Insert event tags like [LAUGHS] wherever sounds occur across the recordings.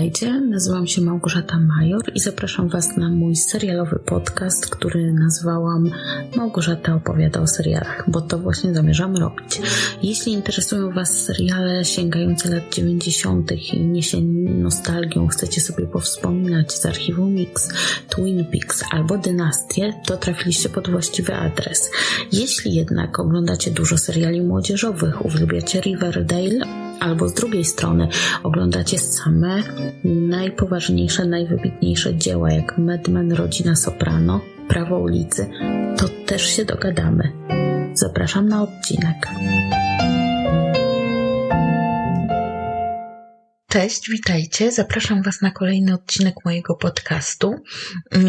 Witajcie, nazywam się Małgorzata Major i zapraszam Was na mój serialowy podcast, który nazwałam Małgorzata opowiada o serialach, bo to właśnie zamierzam robić. Jeśli interesują Was seriale sięgające lat 90. i niesie nostalgią, chcecie sobie powspominać z archiwum Mix, Twin Peaks albo Dynastię, to trafiliście pod właściwy adres. Jeśli jednak oglądacie dużo seriali młodzieżowych, uwielbiacie Riverdale, albo z drugiej strony oglądacie same najpoważniejsze, najwybitniejsze dzieła, jak Mad Men, Rodzina Soprano, Prawo ulicy, to też się dogadamy. Zapraszam na odcinek. Cześć, witajcie. Zapraszam Was na kolejny odcinek mojego podcastu.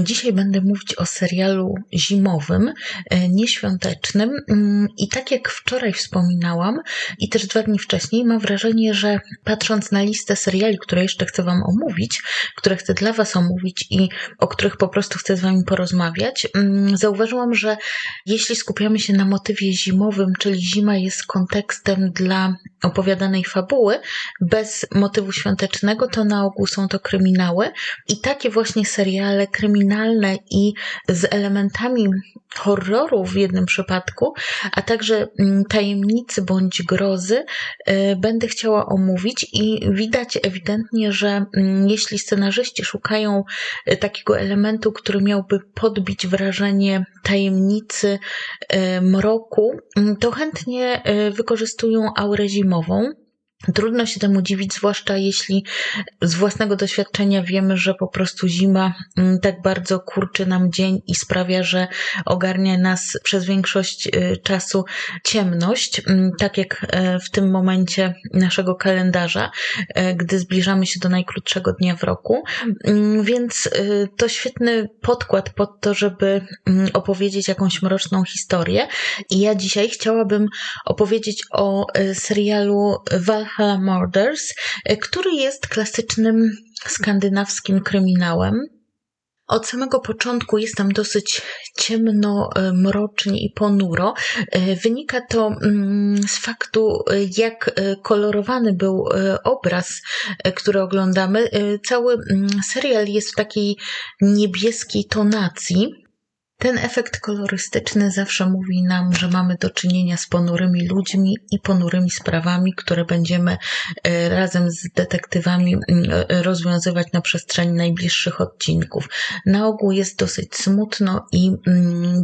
Dzisiaj będę mówić o serialu zimowym, e, nieświątecznym. Mm, I tak jak wczoraj wspominałam, i też dwa dni wcześniej, mam wrażenie, że patrząc na listę seriali, które jeszcze chcę Wam omówić, które chcę dla Was omówić i o których po prostu chcę z Wami porozmawiać, mm, zauważyłam, że jeśli skupiamy się na motywie zimowym, czyli zima jest kontekstem dla opowiadanej fabuły, bez motywu świątecznego, to na ogół są to kryminały i takie właśnie seriale kryminalne i z elementami horroru w jednym przypadku, a także mm, tajemnicy bądź grozy y, będę chciała omówić i widać ewidentnie, że mm, jeśli scenarzyści szukają y, takiego elementu, który miałby podbić wrażenie tajemnicy, y, mroku, mm, to chętnie wykorzystują aurę zimową. Trudno się temu dziwić, zwłaszcza jeśli z własnego doświadczenia wiemy, że po prostu zima mm, tak bardzo kurczy nam dzień i sprawia, że ogarnia nas przez większość y, czasu ciemność, mm, tak jak e, w tym momencie naszego kalendarza, e, gdy zbliżamy się do najkrótszego dnia w roku. Mm, więc y, to świetny podkład pod to, żeby opowiedzieć jakąś mroczną historię. I ja dzisiaj chciałabym opowiedzieć o e, serialu Valhalla Valhalla Murders, e, który jest klasycznym skandynawskim kryminałem. Od samego początku jest tam dosyć ciemno, e, mrocznie i ponuro. E, wynika to mm, z faktu, jak kolorowany był obraz, który oglądamy. Cały mm, serial jest w takiej niebieskiej tonacji. Ten efekt kolorystyczny zawsze mówi nam, że mamy do czynienia z ponurymi ludźmi i ponurymi sprawami, które będziemy e, razem z detektywami e, rozwiązywać na przestrzeni najbliższych odcinków. Na ogół jest dosyć smutno i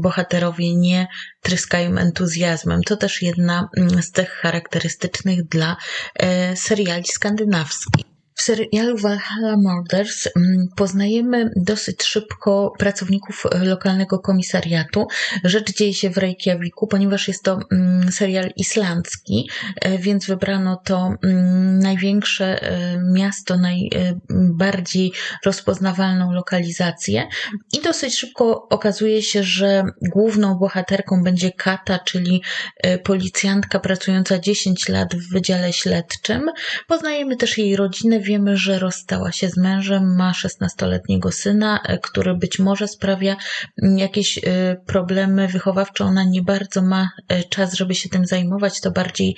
bohaterowie nie tryskają entuzjazmem. To też jedna z tych charakterystycznych dla e, seriali skandynawskich. W serialu Valhalla Murders mm, poznajemy dosyć szybko pracowników lokalnego komisariatu. Rzecz dzieje się w Reykjaviku, ponieważ jest to mm, serial islandzki, e, więc wybrano to mm, największe e, miasto, najbardziej rozpoznawalną lokalizację. I dosyć szybko okazuje się, że główną bohaterką będzie Kata, czyli e, policjantka pracująca 10 lat w Wydziale Śledczym. Poznajemy też jej rodzinę, wiemy, że rozstała się z mężem, ma 16-letniego syna, e, który być może sprawia jakieś e, problemy wychowawcze. Ona nie bardzo ma e, czas, żeby się tym zajmować. To bardziej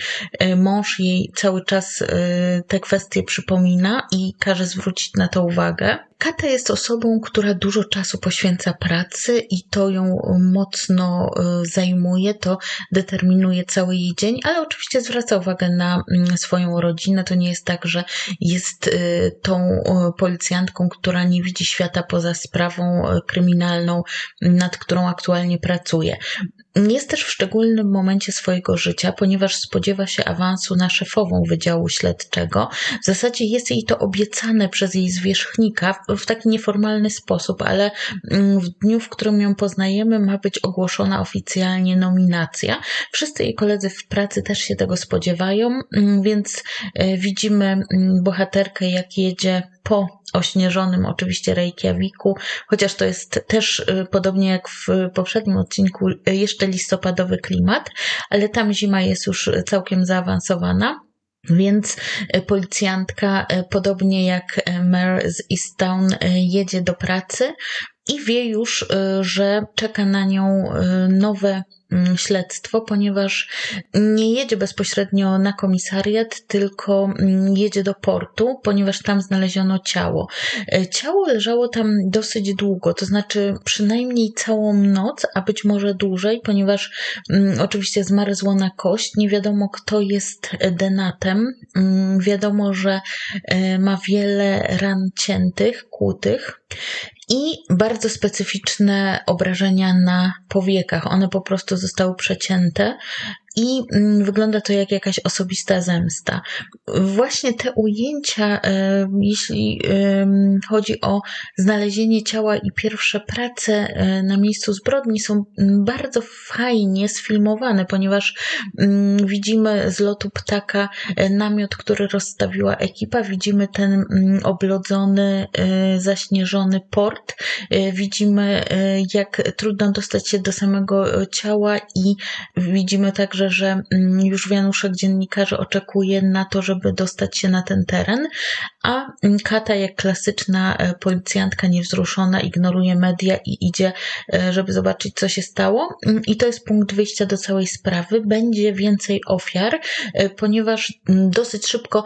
mąż jej cały czas te kwestie przypomina i każe zwrócić na to uwagę. Kata jest osobą, która dużo czasu poświęca pracy i to ją mocno e, zajmuje, to determinuje cały jej dzień, ale oczywiście zwraca uwagę na mm, swoją rodzinę. To nie jest tak, że jest e, tą e, policjantką, która nie widzi świata poza sprawą kryminalną, nad którą aktualnie pracuje. Jest też w szczególnym momencie swojego życia, ponieważ spodziewa się awansu na szefową Wydziału Śledczego. W zasadzie jest jej to obiecane przez jej zwierzchnika w taki nieformalny sposób, ale mm, w dniu, w którym ją poznajemy, ma być ogłoszona oficjalnie nominacja. Wszyscy jej koledzy w pracy też się tego spodziewają, mm, więc e, widzimy mm, bohaterkę, jak jedzie po ośnieżonym oczywiście Reykjaviku, chociaż to jest też y, podobnie jak w poprzednim odcinku y, jeszcze listopadowy klimat, ale tam zima jest już całkiem zaawansowana. Więc y, policjantka, podobnie jak Mare z Easttown, jedzie do pracy i wie już, że czeka na nią nowe śledztwo, ponieważ nie jedzie bezpośrednio na komisariat, tylko mm, jedzie do portu, ponieważ tam znaleziono ciało. E, ciało leżało tam dosyć długo, to znaczy przynajmniej całą noc, a być może dłużej, ponieważ mm, oczywiście zmarzła kość. Nie wiadomo, kto jest denatem. Wiadomo, że e, ma wiele ran ciętych, kłutych i bardzo specyficzne obrażenia na powiekach. One po prostu zostały przecięte i mm, wygląda to jak jakaś osobista zemsta. Właśnie te ujęcia, e, jeśli chodzi o znalezienie ciała i pierwsze prace e, na miejscu zbrodni, są bardzo fajnie sfilmowane, ponieważ mm, widzimy z lotu ptaka e, namiot, który rozstawiła ekipa, widzimy ten mm, oblodzony, zaśnieżony port, widzimy jak trudno dostać się do samego ciała i widzimy także, że mm, już wianuszek dziennikarzy oczekuje na to, żeby dostać się na ten teren, a Kata, jak klasyczna e, policjantka niewzruszona, ignoruje media i idzie, e, żeby zobaczyć, co się stało. Mm, I to jest punkt wyjścia do całej sprawy. Będzie więcej ofiar, e, ponieważ mm, dosyć szybko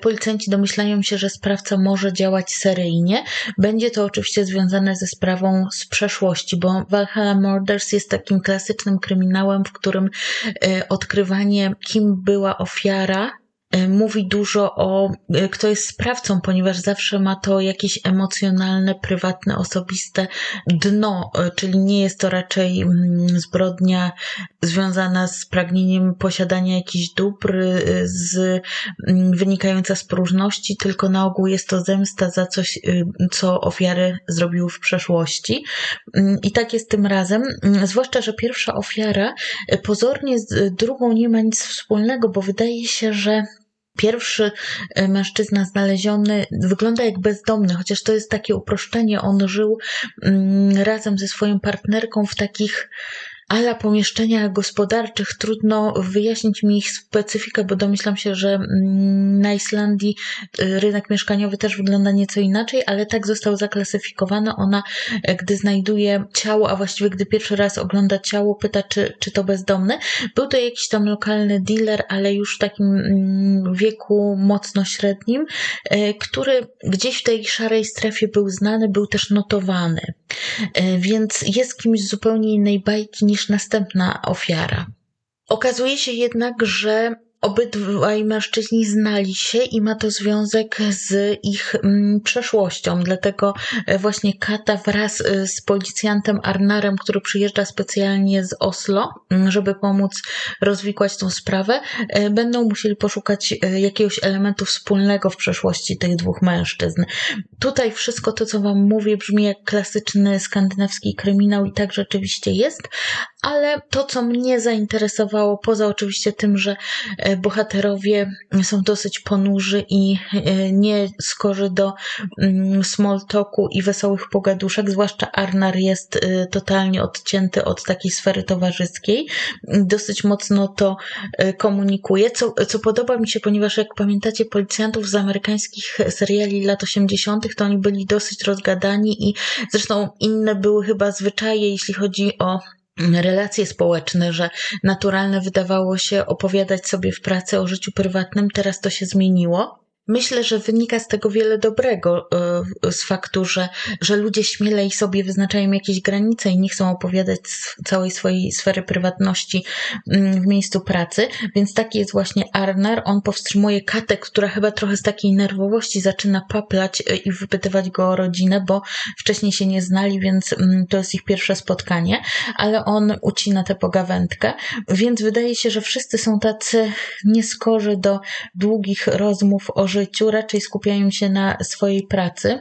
policjanci domyślają się, że sprawca może działać seryjnie. Będzie to oczywiście związane ze sprawą z przeszłości, bo Valhalla Murders jest takim klasycznym kryminałem, w którym odkrywanie, kim była ofiara, mówi dużo o e, kto jest sprawcą, ponieważ zawsze ma to jakieś emocjonalne, prywatne, osobiste dno, e, czyli nie jest to raczej mm, zbrodnia związana z pragnieniem posiadania jakichś dóbr, z, mm, wynikająca z próżności, tylko na ogół jest to zemsta za coś, co ofiary zrobiły w przeszłości. Mm, I tak jest tym razem, zwłaszcza, że pierwsza ofiara pozornie z drugą nie ma nic wspólnego, bo wydaje się, że Pierwszy mężczyzna znaleziony wygląda jak bezdomny, chociaż to jest takie uproszczenie. On żył mm, razem ze swoją partnerką w takich ala pomieszczeniach gospodarczych trudno wyjaśnić mi ich specyfikę, bo domyślam się, że mm, na Islandii y, rynek mieszkaniowy też wygląda nieco inaczej, ale tak został zaklasyfikowany. Ona, e, gdy znajduje ciało, a właściwie gdy pierwszy raz ogląda ciało, pyta, czy, czy to bezdomne. Był to jakiś tam lokalny dealer, ale już w takim mm, wieku mocno średnim, e, który gdzieś w tej szarej strefie był znany, był też notowany. E, więc jest kimś zupełnie innej bajki niż następna ofiara. Okazuje się jednak, że Obydwaj mężczyźni znali się i ma to związek z ich mm, przeszłością. Dlatego e, właśnie Kata wraz e, z policjantem Arnarem, który przyjeżdża specjalnie z Oslo, mm, żeby pomóc rozwikłać tą sprawę, e, będą musieli poszukać jakiegoś elementu wspólnego w przeszłości tych dwóch mężczyzn. Tutaj wszystko to, co Wam mówię, brzmi jak klasyczny skandynawski kryminał i tak rzeczywiście jest, ale to, co mnie zainteresowało, poza oczywiście tym, że e, bohaterowie są dosyć ponurzy i e, nie skorzy do mm, small talku i wesołych pogaduszek, zwłaszcza Arnar jest e, totalnie odcięty od takiej sfery towarzyskiej. Dosyć mocno to komunikuje, co, co podoba mi się, ponieważ jak pamiętacie policjantów z amerykańskich seriali lat 80., to oni byli dosyć rozgadani i zresztą inne były chyba zwyczaje, jeśli chodzi o relacje społeczne, że naturalne wydawało się opowiadać sobie w pracy o życiu prywatnym, teraz to się zmieniło. Myślę, że wynika z tego wiele dobrego, e, z faktu, że, że ludzie śmielej sobie wyznaczają jakieś granice i nie chcą opowiadać całej swojej sfery prywatności mm, w miejscu pracy, więc taki jest właśnie Arnar. On powstrzymuje Katę, która chyba trochę z takiej nerwowości zaczyna paplać e, i wypytywać go o rodzinę, bo wcześniej się nie znali, więc mm, to jest ich pierwsze spotkanie, ale on ucina tę pogawędkę, więc wydaje się, że wszyscy są tacy nieskorzy do długich rozmów o życiu, raczej skupiają się na swojej pracy.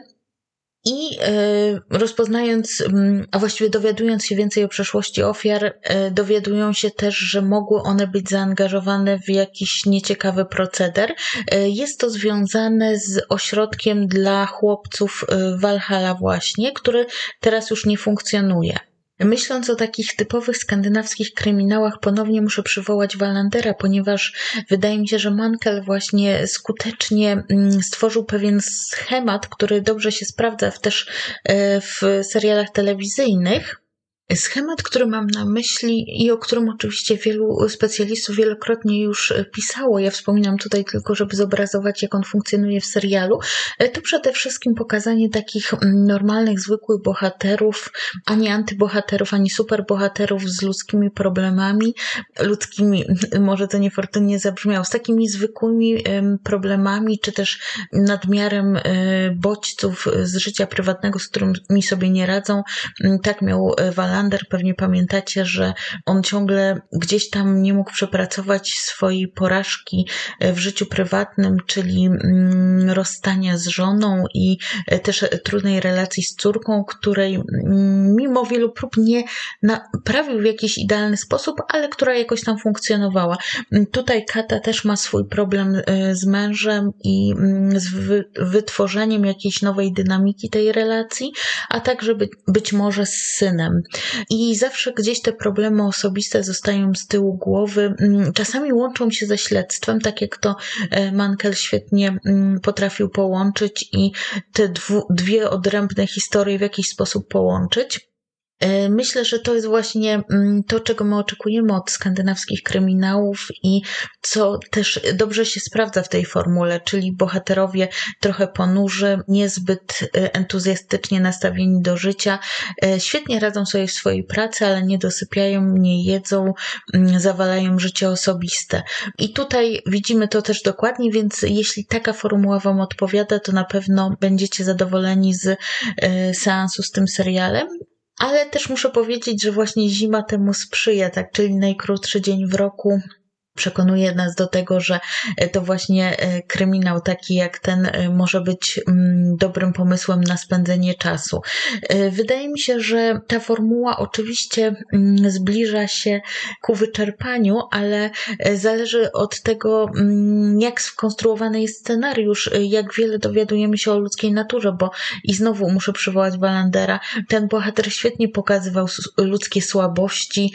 I y, rozpoznając, mm, a właściwie dowiadując się więcej o przeszłości ofiar, y, dowiadują się też, że mogły one być zaangażowane w jakiś nieciekawy proceder. Y, jest to związane z ośrodkiem dla chłopców Valhalla właśnie, który teraz już nie funkcjonuje. Myśląc o takich typowych skandynawskich kryminałach, ponownie muszę przywołać Walandera, ponieważ wydaje mi się, że Mankel właśnie skutecznie mm, stworzył pewien schemat, który dobrze się sprawdza też e, w serialach telewizyjnych Schemat, który mam na myśli i o którym oczywiście wielu specjalistów wielokrotnie już pisało, ja wspominam tutaj tylko, żeby zobrazować, jak on funkcjonuje w serialu, to przede wszystkim pokazanie takich normalnych, zwykłych bohaterów, ani antybohaterów, ani superbohaterów z ludzkimi problemami, ludzkimi, [LAUGHS] może to niefortunnie zabrzmiało, z takimi zwykłymi problemami, czy też nadmiarem e, bodźców z życia prywatnego, z którymi sobie nie radzą. Tak miał Walan Lander, pewnie pamiętacie, że on ciągle gdzieś tam nie mógł przepracować swojej porażki e, w życiu prywatnym, czyli mm, rozstania z żoną i e, też trudnej relacji z córką, której mm, mimo wielu prób nie naprawił w jakiś idealny sposób, ale która jakoś tam funkcjonowała. Mm, tutaj Kata też ma swój problem e, z mężem i z wytworzeniem jakiejś nowej dynamiki tej relacji, a także być, być może z synem. I zawsze gdzieś te problemy osobiste zostają z tyłu głowy. Mm, czasami łączą się ze śledztwem, tak jak to e, Mankel świetnie mm, potrafił połączyć i te dwie odrębne historie w jakiś sposób połączyć. E, myślę, że to jest właśnie mm, to, czego my oczekujemy od skandynawskich kryminałów i co też dobrze się sprawdza w tej formule, czyli bohaterowie trochę ponurzy, niezbyt e, entuzjastycznie nastawieni do życia, e, świetnie radzą sobie w swojej pracy, ale nie dosypiają, nie jedzą, mm, zawalają życie osobiste. I tutaj widzimy to też dokładnie, więc jeśli taka formuła Wam odpowiada, to na pewno będziecie zadowoleni z seansu z tym serialem. Ale też muszę powiedzieć, że właśnie zima temu sprzyja, tak? Czyli najkrótszy dzień w roku przekonuje nas do tego, że e, to właśnie e, kryminał taki jak ten e, może być mm, dobrym pomysłem na spędzenie czasu. Wydaje mi się, że ta formuła oczywiście mm, zbliża się ku wyczerpaniu, ale zależy od tego, mm, jak skonstruowany jest scenariusz, jak wiele dowiadujemy się o ludzkiej naturze, bo i znowu muszę przywołać Walandera, ten bohater świetnie pokazywał ludzkie słabości,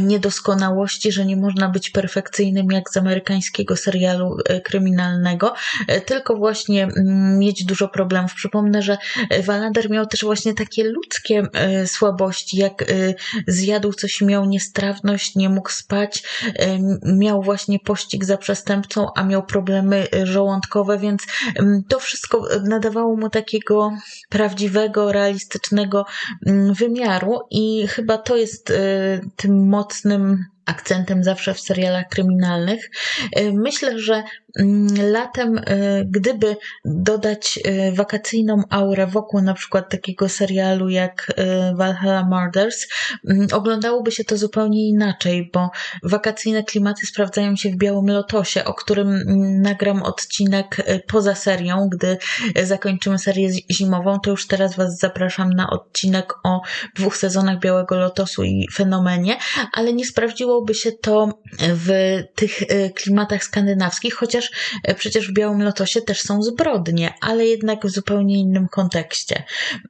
niedoskonałości, że nie można być perfekcyjnym jak z amerykańskiego serialu e, kryminalnego, e, tylko właśnie mm, mieć dużo problemów. Przypomnę, że Wallander miał też właśnie takie ludzkie e, słabości, jak zjadł coś, miał niestrawność, nie mógł spać, miał właśnie pościg za przestępcą, a miał problemy żołądkowe, więc to wszystko nadawało mu takiego prawdziwego, realistycznego wymiaru i chyba to jest tym mocnym akcentem zawsze w serialach kryminalnych. Y, myślę, że latem, y, gdyby dodać y, wakacyjną aurę wokół na przykład takiego serialu jak Valhalla Murders, mm, oglądałoby się to zupełnie inaczej, bo wakacyjne klimaty sprawdzają się w Białym Lotosie, o którym mm, nagram odcinek poza serią, gdy zakończymy serię zimową, to już teraz Was zapraszam na odcinek o dwóch sezonach Białego Lotosu i fenomenie, ale nie sprawdziło udałoby się to w tych klimatach skandynawskich, chociaż e, przecież w Białym Lotosie też są zbrodnie, ale jednak w zupełnie innym kontekście.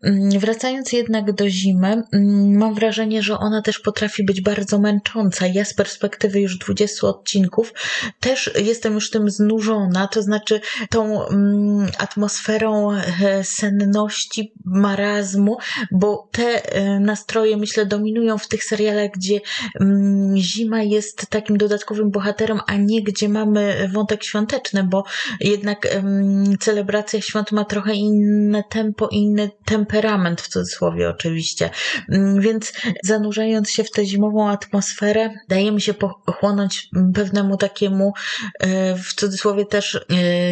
Mm, wracając jednak do zimy, mm, mam wrażenie, że ona też potrafi być bardzo męcząca. Ja z perspektywy już 20 odcinków też jestem już tym znużona, to znaczy tą mm, atmosferą e, senności, marazmu, bo te nastroje myślę dominują w tych serialach, gdzie zima jest takim dodatkowym bohaterem, a nie gdzie mamy wątek świąteczny, bo jednak um, celebracja świąt ma trochę inne tempo, inny temperament w cudzysłowie oczywiście. Um, więc zanurzając się w tę zimową atmosferę, dajemy się pochłonąć pewnemu takiemu e, w cudzysłowie też e,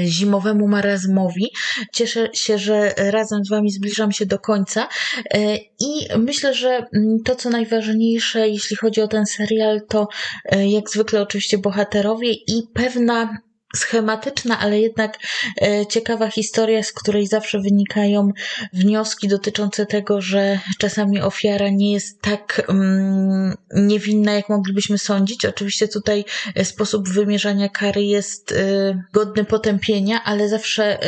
zimowemu marazmowi. Cieszę się, że razem z Wami zbliżam się do końca e, i myślę, że to, co najważniejsze, jeśli chodzi o ten serial, to to e, jak zwykle oczywiście bohaterowie i pewna schematyczna, ale jednak e, ciekawa historia, z której zawsze wynikają wnioski dotyczące tego, że czasami ofiara nie jest tak mm, niewinna, jak moglibyśmy sądzić. Oczywiście tutaj e, sposób wymierzania kary jest e, godny potępienia, ale zawsze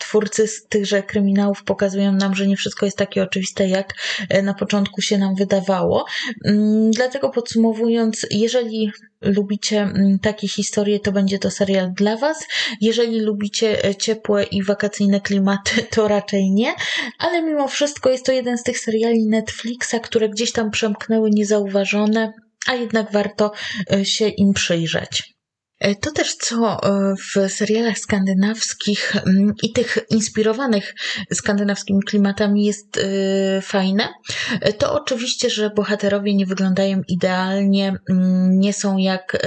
twórcy z tychże kryminałów pokazują nam, że nie wszystko jest takie oczywiste, jak na początku się nam wydawało. Mm, dlatego podsumowując, jeżeli lubicie mm, takie historie, to będzie to serial dla Was. Jeżeli lubicie e, ciepłe i wakacyjne klimaty, [LAUGHS] to raczej nie, ale mimo wszystko jest to jeden z tych seriali Netflixa, które gdzieś tam przemknęły niezauważone, a jednak warto e, się im przyjrzeć. E, to też, co e, w serialach skandynawskich mm, i tych inspirowanych skandynawskimi klimatami jest e, fajne, to oczywiście, że bohaterowie nie wyglądają idealnie, mm, nie są jak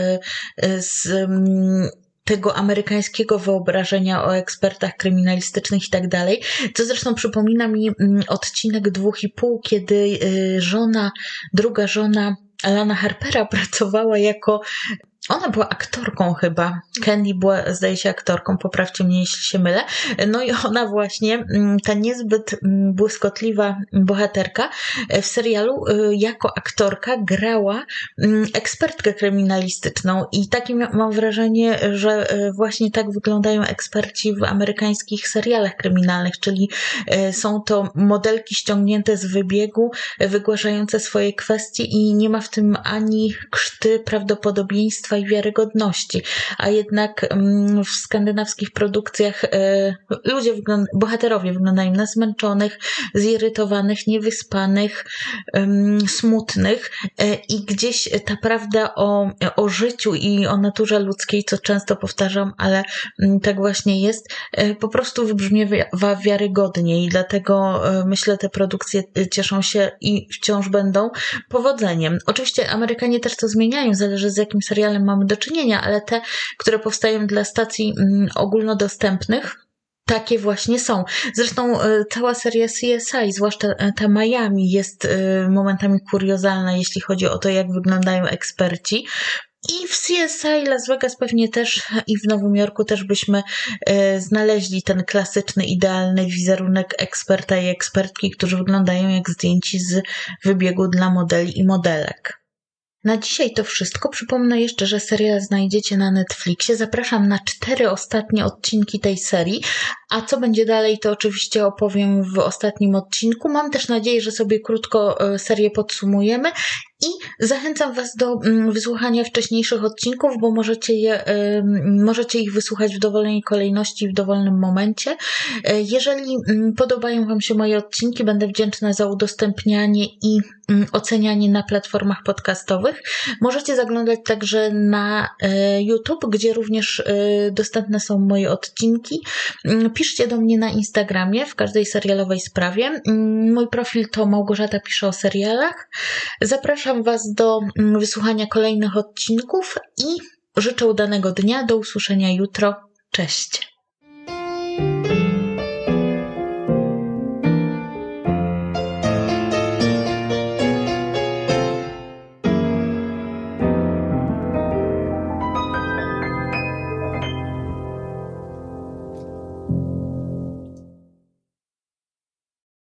z mm, tego amerykańskiego wyobrażenia o ekspertach kryminalistycznych i tak dalej, co zresztą przypomina mi odcinek dwóch i pół, kiedy żona, druga żona Alana Harpera pracowała jako ona była aktorką chyba. Candy była, zdaje się, aktorką, poprawcie mnie, jeśli się mylę. No i ona właśnie, mm, ta niezbyt mm, błyskotliwa bohaterka e, w serialu e, jako aktorka grała mm, ekspertkę kryminalistyczną i takie mam wrażenie, że e, właśnie tak wyglądają eksperci w amerykańskich serialach kryminalnych, czyli są to modelki ściągnięte z wybiegu, wygłaszające swoje kwestie i nie ma w tym ani krzty prawdopodobieństwa i wiarygodności, a jednak mm, w skandynawskich produkcjach e, ludzie, bohaterowie wyglądają na zmęczonych, zirytowanych, niewyspanych, smutnych e, i gdzieś ta prawda o, o życiu i o naturze ludzkiej, co często powtarzam, ale mm, tak właśnie jest, e, po prostu wybrzmiewa wiarygodnie i dlatego myślę, te produkcje cieszą się i wciąż będą powodzeniem. Oczywiście Amerykanie też to zmieniają, zależy z jakim serialem mamy do czynienia, ale te, które powstają dla stacji mm, ogólnodostępnych, takie właśnie są. Zresztą e, cała seria CSI, zwłaszcza e, ta Miami, jest e, momentami kuriozalna, jeśli chodzi o to, jak wyglądają eksperci. I w CSI Las Vegas pewnie też i w Nowym Jorku też byśmy znaleźli ten klasyczny, idealny wizerunek eksperta i ekspertki, którzy wyglądają jak zdjęci z wybiegu dla modeli i modelek. Na dzisiaj to wszystko. Przypomnę jeszcze, że serial znajdziecie na Netflixie. Zapraszam na cztery ostatnie odcinki tej serii, a co będzie dalej, to oczywiście opowiem w ostatnim odcinku. Mam też nadzieję, że sobie krótko e, serię podsumujemy i zachęcam Was do mm, wysłuchania wcześniejszych odcinków, bo możecie, je, możecie ich wysłuchać w dowolnej kolejności, w dowolnym momencie. E, jeżeli mm, podobają Wam się moje odcinki, będę wdzięczna za udostępnianie i mm, ocenianie na platformach podcastowych. Możecie zaglądać także na e, YouTube, gdzie również dostępne są moje odcinki piszcie do mnie na Instagramie w każdej serialowej sprawie. Mój profil to Małgorzata pisze o serialach. Zapraszam Was do mm, wysłuchania kolejnych odcinków i życzę udanego dnia. Do usłyszenia jutro. Cześć.